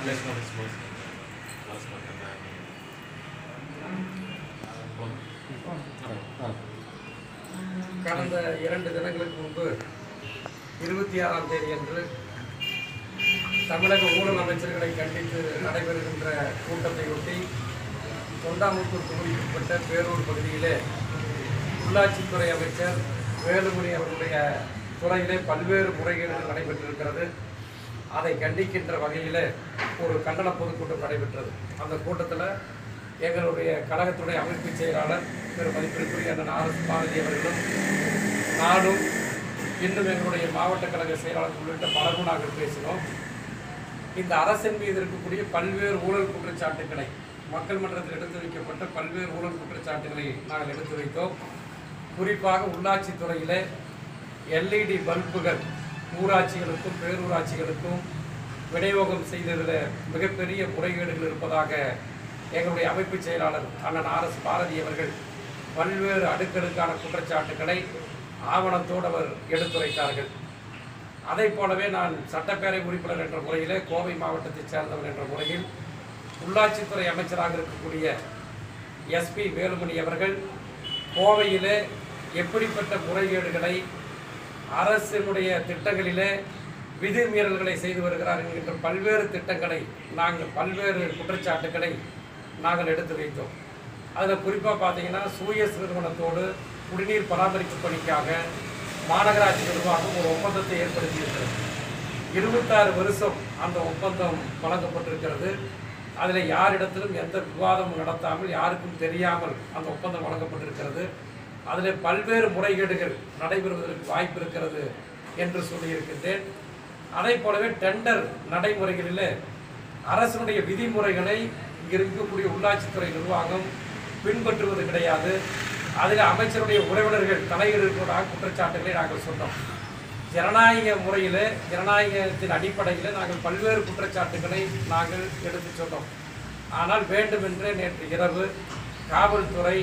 Unless not exposed. Last month and கடந்த இரண்டு தினங்களுக்கு முன்பு இருபத்தி ஆறாம் தேதி அன்று தமிழக ஊழல் அமைச்சர்களை கண்டித்து நடைபெறுகின்ற கூட்டத்தை ஒட்டி தொண்டாமுத்தூர் தொகுதிக்குட்பட்ட பேரூர் பகுதியிலே உள்ளாட்சித்துறை அமைச்சர் வேலுமணி அவர்களுடைய துறையிலே பல்வேறு முறைகேடுகள் நடைபெற்றிருக்கிறது அதை கண்டிக்கின்ற வகையில் ஒரு கண்டன பொதுக்கூட்டம் நடைபெற்றது. அந்த கூட்டத்தில் எங்களுடைய கழகத்துடைய அமைப்பு செயலாளர் திரு மதிப்பிற்குரிய அண்ணன் ஆர் எஸ் பாரதி அவர்களும் நானும் இன்னும் எங்களுடைய மாவட்ட கழக செயலாளர் உள்ளிட்ட பலரும் நாங்கள் பேசினோம். இந்த அரசின் மீது இருக்கக்கூடிய பல்வேறு ஊழல் குற்றச்சாட்டுகளை மக்கள் மன்றத்தில் எடுத்து வைக்கப்பட்ட பல்வேறு ஊழல் குற்றச்சாட்டுகளை நாங்கள் எடுத்து வைத்தோம். குறிப்பாக உள்ளாட்சித்துறையில் எல்இடி பல்புகள் ஊராட்சிகளுக்கும் பேரூராட்சிகளுக்கும் விநியோகம் செய்ததில் மிகப்பெரிய முறைகேடுகள் இருப்பதாக எங்களுடைய அமைப்பு செயலாளர் அண்ணன் ஆர் எஸ் பாரதி அவர்கள் பல்வேறு அடுக்கடுக்கான குற்றச்சாட்டுக்களை ஆவணத்தோடு அவர் எடுத்துரைத்தார்கள். அதை போலவே நான் சட்டப்பேரவை உறுப்பினர் என்ற முறையிலே கோவை மாவட்டத்தைச் சேர்ந்தவர் என்ற முறையில் உள்ளாட்சித்துறை அமைச்சராக இருக்கக்கூடிய எஸ்பி வேலுமணி அவர்கள் கோவையிலே எப்படிப்பட்ட முறைகேடுகளை அரசினுடைய திட்டங்களிலே விதிமீறல்களை செய்து வருகிறார் என்கின்ற பல்வேறு திட்டங்களை நாங்கள் பல்வேறு குற்றச்சாட்டுக்களை நாங்கள் எடுத்து வைத்தோம். அதில் குறிப்பாக பார்த்தீங்கன்னா சூயஸ் நிறுவனத்தோடு குடிநீர் பராமரிப்பு பணிக்காக மாநகராட்சி நிர்வாகம் ஒரு ஒப்பந்தத்தை ஏற்படுத்தியிருக்கிறது. இருபத்தாறு வருஷம் அந்த ஒப்பந்தம் வழங்கப்பட்டிருக்கிறது. அதில் யாரிடத்திலும் எந்த விவாதமும் நடத்தாமல் யாருக்கும் தெரியாமல் அந்த ஒப்பந்தம் வழங்கப்பட்டிருக்கிறது. அதில் பல்வேறு முறைகேடுகள் நடைபெறுவதற்கு வாய்ப்பு இருக்கிறது என்று சொல்லியிருக்கின்றேன். அதை போலவே டெண்டர் நடைமுறைகளில் அரசினுடைய விதிமுறைகளை இங்கே இருக்கக்கூடிய உள்ளாட்சித்துறை நிர்வாகம் பின்பற்றுவது கிடையாது. அதில் அமைச்சருடைய உறவினர்கள் தலையீடு இருப்பதாக குற்றச்சாட்டுகளை நாங்கள் சொன்னோம். ஜனநாயக முறையில் ஜனநாயகத்தின் அடிப்படையில் நாங்கள் பல்வேறு குற்றச்சாட்டுகளை நாங்கள் எடுத்து சொன்னோம். ஆனால் வேண்டுமென்றே நேற்று இரவு காவல்துறை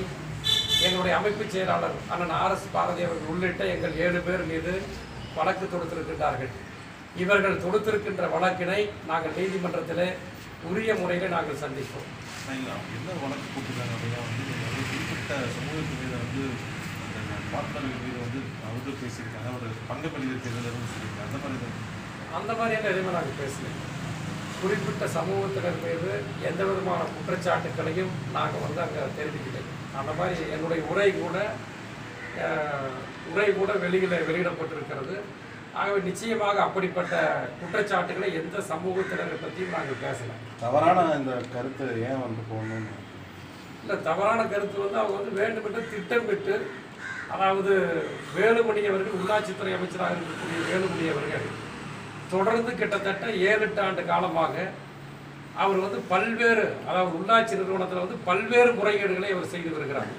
எங்களுடைய அமைப்பு செயலாளர் அண்ணன் ஆர் எஸ் பாரதி அவர்கள் உள்ளிட்ட எங்கள் ஏழு பேர் மீது வழக்கு தொடுத்திருக்கின்றார்கள். இவர்கள் தொடுத்திருக்கின்ற வழக்கினை நாங்கள் நீதிமன்றத்திலே உரிய முறையில் நாங்கள் சந்திப்போம். என்ன வழக்கு போட்டிருக்காங்க அப்படின்னா வந்து குறிப்பிட்ட சமூகத்து மீது வந்து அந்த பார்ப்பனர்கள் மீது வந்து அவர்கள் பேசியிருக்காங்க ஒரு பங்கு பள்ளியில் தேர்தலும் சொல்லியிருக்காங்க. அந்த மாதிரி அந்த மாதிரியெல்லாம் எதுவுமே நாங்கள் பேசல. குறிப்பிட்ட சமூகத்தினர் மீது எந்த விதமான குற்றச்சாட்டுக்களையும் நாங்கள் வந்து அங்கே தெரிவிக்கலை. அந்த மாதிரி என்னுடைய உரை கூட உரை கூட வெளியில் வெளியிடப்பட்டிருக்கிறது. ஆகவே நிச்சயமாக அப்படிப்பட்ட குற்றச்சாட்டுகளை எந்த சமூகத்தினரை பற்றியும் நாங்கள் பேசலை. தவறான இந்த கருத்து ஏன் வந்து போகணும்னு இல்லை தவறான கருத்து வந்து அவங்க வந்து வேண்டுமென்று திட்டமிட்டு அதாவது வேலுமணி அவர்கள் உள்ளாட்சித்துறை அமைச்சராக இருக்கக்கூடிய வேலுமணி அவர்கள் தொடர்ந்து கிட்டத்தட்ட ஏழு எட்டு ஆண்டு காலமாக அவர் வந்து பல்வேறு அதாவது உள்ளாட்சி நிறுவனத்தில் வந்து பல்வேறு முறைகேடுகளை அவர் செய்து வருகிறார்.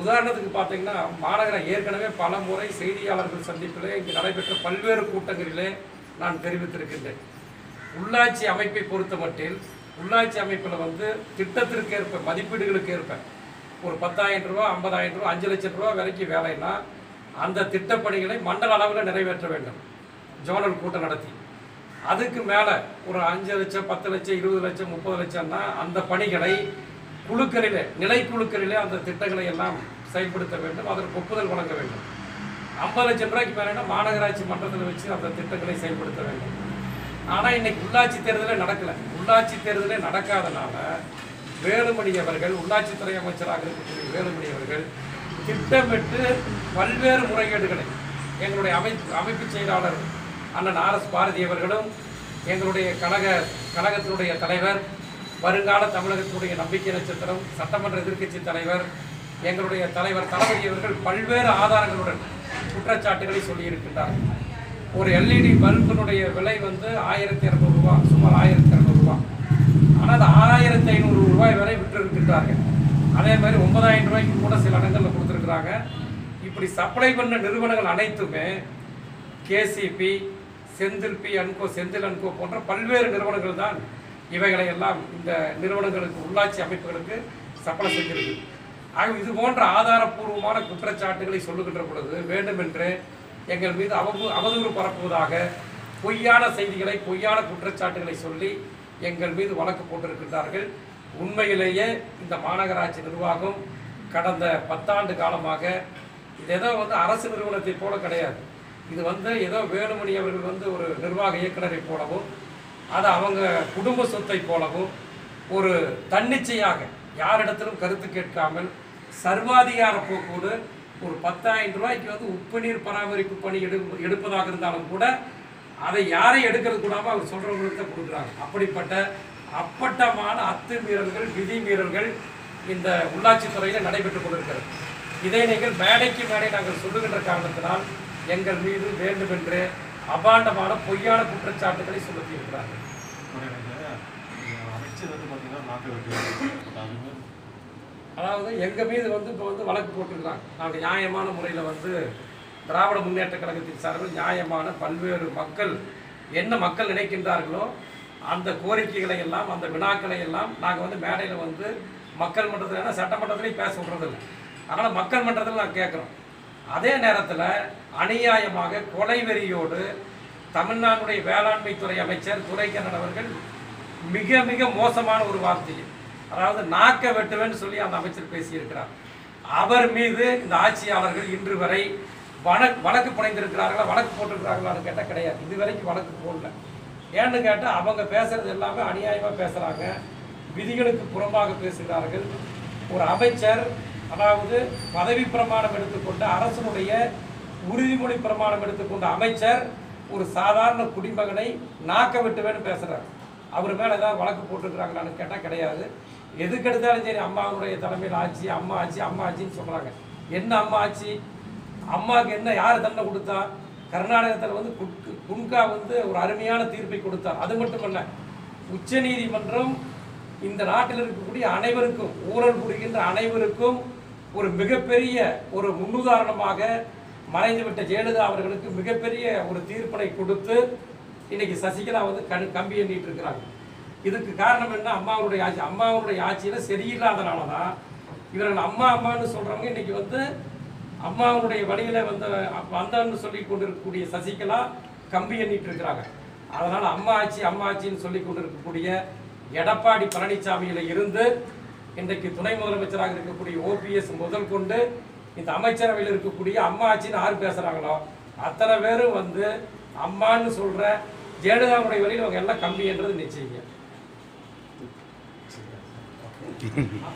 உதாரணத்துக்கு பார்த்தீங்கன்னா மாநகர ஏற்கனவே பல முறை செய்தியாளர்கள் சந்திப்பிலே இங்கு நடைபெற்ற பல்வேறு கூட்டங்களிலே நான் தெரிவித்திருக்கின்றேன். உள்ளாட்சி அமைப்பை பொறுத்த மட்டில் உள்ளாட்சி அமைப்பில் வந்து திட்டத்திற்கு ஏற்ப மதிப்பீடுகளுக்கு ஏற்ப ஒரு பத்தாயிரம் ரூபா ஐம்பதாயிரம் ரூபா அஞ்சு லட்சம் ரூபா வரைக்கும் வேலைன்னா அந்த திட்டப்பணிகளை மண்டல அளவில் நிறைவேற்ற வேண்டும். ஜோனல் கூட்டம் நடத்தி. அதுக்கு மேலே ஒரு அஞ்சு லட்சம் பத்து லட்சம் இருபது லட்சம் முப்பது லட்சம்னா அந்த பணிகளை குழுக்களிலே நிலை குழுக்களிலே அந்த திட்டங்களை எல்லாம் செயல்படுத்த வேண்டும் அதற்கு ஒப்புதல் வழங்க வேண்டும். ஐம்பது லட்சம் ரூபாய்க்கு மேலேனா மாநகராட்சி மன்றத்தில் வச்சு அந்த திட்டங்களை செயல்படுத்த வேண்டும். ஆனால் இன்னைக்கு உள்ளாட்சி தேர்தலே நடக்கலை. உள்ளாட்சி தேர்தலே நடக்காதனால வேலுமணி அவர்கள் உள்ளாட்சித்துறை அமைச்சராக இருக்கக்கூடிய வேலுமணி அவர்கள் திட்டமிட்டு பல்வேறு முறைகேடுகளை எங்களுடைய அமைப்பு அமைப்பு செயலாளர் அண்ணன் ஆர் எஸ் பாரதி அவர்களும் எங்களுடைய கழக கழகத்தினுடைய தலைவர் வருங்கால தமிழகத்தினுடைய நம்பிக்கை நட்சத்திரம் சட்டமன்ற எதிர்க்கட்சி தலைவர் எங்களுடைய தலைவர் தளபதி அவர்கள் பல்வேறு ஆதாரங்களுடன் குற்றச்சாட்டுகளை சொல்லியிருக்கின்றார். ஒரு எல்இடி பல்பினுடைய விலை வந்து ஆயிரத்தி இரநூறுவா சுமார் ஆயிரத்தி இரநூறுவா ஆனால் அது ஆயிரத்தி ஐநூறு ரூபாய் வரை விட்டிருக்கின்றார்கள் அதே மாதிரி ஒன்பதாயிரம் ரூபாய்க்கு கூட சில இடங்களில் கொடுத்துருக்குறாங்க. இப்படி சப்ளை பண்ண நிறுவனங்கள் அனைத்துமே KCP Senthil P and co Senthil and co போன்ற பல்வேறு நிறுவனங்கள் தான் இவைகளை எல்லாம் இந்த நிறுவனங்களுக்கு உள்ளாட்சி அமைப்புகளுக்கு சப்ளை செஞ்சிருக்கு ஆக இது போன்ற ஆதாரப்பூர்வமான குற்றச்சாட்டுகளை சொல்லுகின்ற பொழுது வேண்டுமென்று எங்கள் மீது அவ அவதூறு பரப்புவதாக பொய்யான செய்திகளை பொய்யான குற்றச்சாட்டுகளை சொல்லி எங்கள் மீது வழக்கு போட்டிருக்கின்றார்கள். உண்மையிலேயே இந்த மாநகராட்சி நிர்வாகம் கடந்த பத்தாண்டு காலமாக இது ஏதோ வந்து அரசு நிறுவனத்தை போல கிடையாது. இது வந்து ஏதோ வேலுமணி அவர்கள் வந்து ஒரு நிர்வாக இயக்குநரை போலவும் அது அவங்க குடும்ப சொத்தை போலவும் ஒரு தன்னிச்சையாக யாரிடத்திலும் கருத்து கேட்காமல் சர்வாதிகார போக்கோடு ஒரு பத்தாயிரம் ரூபாய்க்கு வந்து உப்பு நீர் பராமரிப்பு பணி எடு எடுப்பதாக இருந்தாலும் கூட அதை யாரையும் எடுக்கிறது கூடாமல் அவர் சொல்கிறவங்களுக்கு தான் கொடுக்குறாங்க. அப்படிப்பட்ட அப்பட்டமான அத்துமீறல்கள் விதிமீறல்கள் இந்த உள்ளாட்சித்துறையில் நடைபெற்றுக் கொண்டிருக்கிறது. இதை நீங்கள் மேடைக்கு மேடை நாங்கள் சொல்லுகின்ற காரணத்தினால் எங்கள் மீது வேண்டுமென்று அபாண்டமான பொய்யான குற்றச்சாட்டுகளை சுமத்தியிருக்கிறார்கள் பார்த்தீங்கன்னா அதாவது எங்கள் மீது வந்து இப்போ வந்து வழக்கு போட்டிருக்கிறாங்க. நாங்கள் நியாயமான முறையில் வந்து திராவிட முன்னேற்ற கழகத்தின் சார்பில் நியாயமான பல்வேறு மக்கள் என்ன மக்கள் நினைக்கின்றார்களோ அந்த கோரிக்கைகளை எல்லாம் அந்த வினாக்களை எல்லாம் நாங்கள் வந்து மேடையில் வந்து மக்கள் மன்றத்தில் ஏன்னா சட்டமன்றத்திலையும் பேச விடுறதில்ல அதனால் மக்கள் மன்றத்தில் நாங்கள் கேட்குறோம். அதே நேரத்தில் அநியாயமாக கொலை வெறியோடு தமிழ்நாட்டுடைய வேளாண்மை துறை அமைச்சர் துரைக்கண்ணன் அவர்கள் மிக மிக மோசமான ஒரு வார்த்தை அதாவது நாக்க வெட்டுவேன்னு சொல்லி அந்த அமைச்சர் பேசியிருக்கிறார். அவர் மீது இந்த ஆட்சியாளர்கள் இன்று வரை வழக்கு வழக்கு புனைந்திருக்கிறார்களா வழக்கு போட்டிருக்கிறாங்களான்னு கேட்டால் கிடையாது. இது வரைக்கும் வழக்கு போடல. ஏன்னு கேட்டால் அவங்க பேசுறது எல்லாமே அநியாயமாக பேசுகிறாங்க விதிகளுக்கு புறம்பாக பேசுகிறார்கள். ஒரு அமைச்சர் அதாவது பதவி பிரமாணம் எடுத்துக்கொண்ட அரசனுடைய உறுதிமொழி பிரமாணம் எடுத்துக்கொண்ட அமைச்சர் ஒரு சாதாரண குடிமகனை நாக்க விட்டுவேன்னு பேசுகிறார் அவர் மேலே ஏதாவது வழக்கு போட்டுருக்குறாங்களான்னு கேட்டால் கிடையாது. எதுக்கு எடுத்தாலும் சரி அம்மாவுடைய தலைமையில் ஆச்சு அம்மா ஆச்சு அம்மா ஆச்சின்னு சொல்கிறாங்க என்ன அம்மா ஆச்சு அம்மாவுக்கு என்ன யார் தண்டனை கொடுத்தா? கர்நாடகத்தில் வந்து குட்கு- குன்கா வந்து ஒரு அருமையான தீர்ப்பை கொடுத்தார். அது மட்டுமல்ல உச்சநீதிமன்றம் இந்த நாட்டில் இருக்கக்கூடிய அனைவருக்கும் ஊழல் புரிகின்ற அனைவருக்கும் ஒரு மிகப்பெரிய ஒரு முன்னுதாரணமாக மறைந்துவிட்ட ஜெயலலிதா அவர்களுக்கு மிகப்பெரிய ஒரு தீர்ப்பினை கொடுத்து இன்னைக்கு சசிகலா வந்து கண் கம்பி எண்ணிட்டு இருக்கிறாங்க. இதுக்கு காரணம் என்ன? அம்மாவுடைய ஆட்சி அம்மாவுடைய ஆட்சியில சரியில்லாதனால தான் இவர்கள் அம்மா அம்மான்னு சொல்கிறவங்க இன்னைக்கு வந்து அம்மாவுடைய வழியில் வந்த வந்தன்னு சொல்லி கொண்டிருக்கக்கூடிய சசிகலா கம்பி எண்ணிட்டு இருக்கிறாங்க. அதனால் அம்மா ஆட்சி அம்மா ஆட்சின்னு சொல்லி கொண்டிருக்கக்கூடிய எடப்பாடி பழனிசாமியில இருந்து இன்றைக்கு துணை முதலமைச்சராக இருக்கக்கூடிய ஓபிஎஸ் முதல் கொண்டு இந்த அமைச்சரவையில் இருக்கக்கூடிய அம்மா ஆட்சின்னு யார் பேசுறாங்களோ அத்தனை பேரும் வந்து அம்மான்னு சொல்ற ஜெயலலிதாவுடைய வழியில் அவங்க எல்லாம் கம்பி என்றது நிச்சயம்.